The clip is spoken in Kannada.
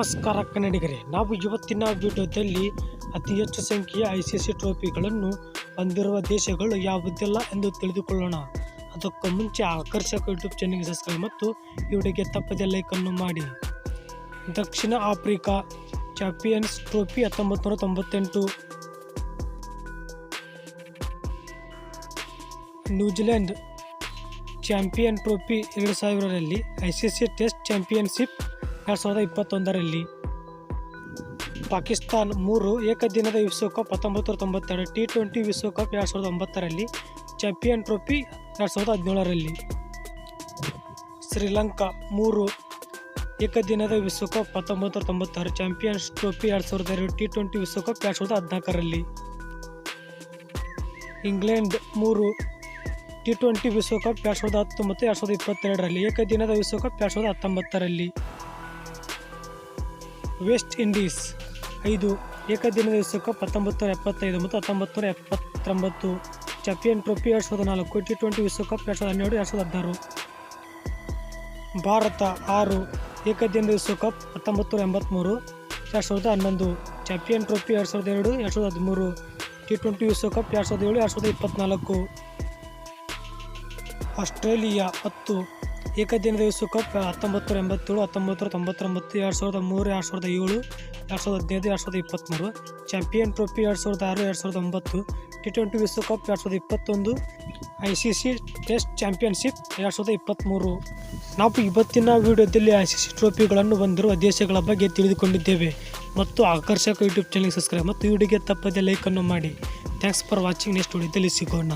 ನಮಸ್ಕಾರ ಕನ್ನಡಿಗರೇ, ನಾವು ಇವತ್ತಿನ ವಿಡಿಯೋದಲ್ಲಿ ಅತಿ ಹೆಚ್ಚು ಸಂಖ್ಯೆಯ ಐ ಸಿ ಸಿ ಟ್ರೋಫಿಗಳನ್ನು ಹೊಂದಿರುವ ದೇಶಗಳು ಯಾವುದೆಲ್ಲ ಎಂದು ತಿಳಿದುಕೊಳ್ಳೋಣ. ಅದಕ್ಕೂ ಮುಂಚೆ ಆಕರ್ಷಕ ಯೂಟ್ಯೂಬ್ ಚಾನಲ್ಗೆ ಸಬ್ಸ್ಕ್ರೈಬ್ ಮತ್ತು ವಿಡಿಯೋಗೆ ತಪ್ಪದೆ ಲೈಕನ್ನು ಮಾಡಿ. ದಕ್ಷಿಣ ಆಫ್ರಿಕಾ ಚಾಂಪಿಯನ್ಸ್ ಟ್ರೋಫಿ ಹತ್ತೊಂಬತ್ತು ನೂರ ತೊಂಬತ್ತೆಂಟು. ನ್ಯೂಜಿಲೆಂಡ್ ಚಾಂಪಿಯನ್ ಟ್ರೋಫಿ ಎರಡು ಸಾವಿರರಲ್ಲಿ I C C test championship ಎರಡು ಸಾವಿರದ ಇಪ್ಪತ್ತೊಂದರಲ್ಲಿ ಪಾಕಿಸ್ತಾನ್ ಮೂರು ಏಕದಿನದ ವಿಶ್ವಕಪ್ ಹತ್ತೊಂಬತ್ತು ತೊಂಬತ್ತೆರಡು ಟಿ ಟ್ವೆಂಟಿ ವಿಶ್ವಕಪ್ ಎರಡು ಸಾವಿರದ ಒಂಬತ್ತರಲ್ಲಿ ಚಾಂಪಿಯನ್ ಟ್ರೋಫಿ ಎರಡು ಸಾವಿರದ ಹದಿನೇಳರಲ್ಲಿ. ಶ್ರೀಲಂಕಾ ಮೂರು ಏಕದಿನದ ವಿಶ್ವಕಪ್ ಹತ್ತೊಂಬತ್ತು ತೊಂಬತ್ತಾರು ಚಾಂಪಿಯನ್ಸ್ ಟ್ರೋಫಿ ಎರಡು ಸಾವಿರದ ಎರಡು ಟಿ ಟ್ವೆಂಟಿ ವಿಶ್ವಕಪ್ ಎರಡು ಸಾವಿರದ ಹದಿನಾಲ್ಕರಲ್ಲಿ. ಇಂಗ್ಲೆಂಡ್ ಮೂರು ಟಿ ಟ್ವೆಂಟಿ ವಿಶ್ವಕಪ್ ಎರಡು ಸಾವಿರದ ಹತ್ತೊಂಬತ್ತು ಎರಡು ಸಾವಿರದ ಇಪ್ಪತ್ತೆರಡರಲ್ಲಿ ಏಕದಿನದ ವಿಶ್ವಕಪ್ ಎರಡು ಸಾವಿರದ ಹತ್ತೊಂಬತ್ತರಲ್ಲಿ. ವೆಸ್ಟ್ ಇಂಡೀಸ್ ಐದು ಏಕದಿನ ವಿಶ್ವಕಪ್ ಹತ್ತೊಂಬತ್ತು ನೂರ ಎಪ್ಪತ್ತೈದು ಮತ್ತು ಹತ್ತೊಂಬತ್ತು ನೂರ ಎಪ್ಪತ್ತೊಂಬತ್ತು ಚಾಂಪಿಯನ್ ಟ್ರೋಫಿ ಎರಡು ಸಾವಿರದ ನಾಲ್ಕು ಟಿ ಟ್ವೆಂಟಿ ವಿಶ್ವಕಪ್ ಎರಡು ಸಾವಿರದ ಹನ್ನೆರಡು, ಎರಡು ಸಾವಿರದ ಹದಿನಾರು. ಭಾರತ ಆರು ಏಕದಿನ ವಿಶ್ವಕಪ್ ಹತ್ತೊಂಬತ್ತು ನೂರ ಎಂಬತ್ತ್ಮೂರು ಎರಡು ಸಾವಿರದ ಹನ್ನೊಂದು, ಚಾಂಪಿಯನ್ ಟ್ರೋಫಿ ಎರಡು ಸಾವಿರದ ಎರಡು ಎರಡು ಸಾವಿರದ ಹದಿಮೂರು ಟಿ ಟ್ವೆಂಟಿ ವಿಶ್ವಕಪ್ ಎರಡು ಸಾವಿರದ ಏಳು, ಎರಡು ಸಾವಿರದ ಇಪ್ಪತ್ತ್ನಾಲ್ಕು ಆಸ್ಟ್ರೇಲಿಯಾ ಹತ್ತು ಏಕದಿನದ ವಿಶ್ವಕಪ್ ಹತ್ತೊಂಬತ್ತು ಎಂಬತ್ತೇಳು ಹತ್ತೊಂಬತ್ತು ತೊಂಬತ್ತೊಂಬತ್ತು, ಎರಡು ಸಾವಿರದ ಮೂರು, ಎರಡು ಸಾವಿರದ ಏಳು, ಎರಡು ಸಾವಿರದ ಹದಿನೈದು, ಎರಡು ಸಾವಿರದ ಇಪ್ಪತ್ತ್ಮೂರು. ಚಾಂಪಿಯನ್ ಟ್ರೋಫಿ ಎರಡು ಸಾವಿರದ ಆರು, ಎರಡು ಸಾವಿರದ ಒಂಬತ್ತು. ಟಿ ಟ್ವೆಂಟಿ ವಿಶ್ವಕಪ್ ಎರಡು ಸಾವಿರದ ಇಪ್ಪತ್ತೊಂದು. I C C test championship ಎರಡು ಸಾವಿರದ ಇಪ್ಪತ್ತ್ಮೂರು. ನಾವು ಇವತ್ತಿನ ವಿಡಿಯೋದಲ್ಲಿ ಐ ಸಿ ಸಿ ಟ್ರೋಫಿಗಳನ್ನು ಹೊಂದಿರುವ ದೇಶಗಳ ಬಗ್ಗೆ ತಿಳಿದುಕೊಂಡಿದ್ದೇವೆ. ಮತ್ತು ಆಕರ್ಷಕ ಯೂಟ್ಯೂಬ್ ಚಾನಲ್ಗೆ ಸಬ್ಸ್ಕ್ರೈಬ್ ಮತ್ತು ವಿಡಿಯೋಗೆ ತಪ್ಪದೆ ಲೈಕನ್ನು ಮಾಡಿ. ಥ್ಯಾಂಕ್ಸ್ ಫಾರ್ ವಾಚಿಂಗ್ ನೆಕ್ಸ್ಟ್ ವಿಡಿಯೋದಲ್ಲಿ ಸಿಗೋಣ.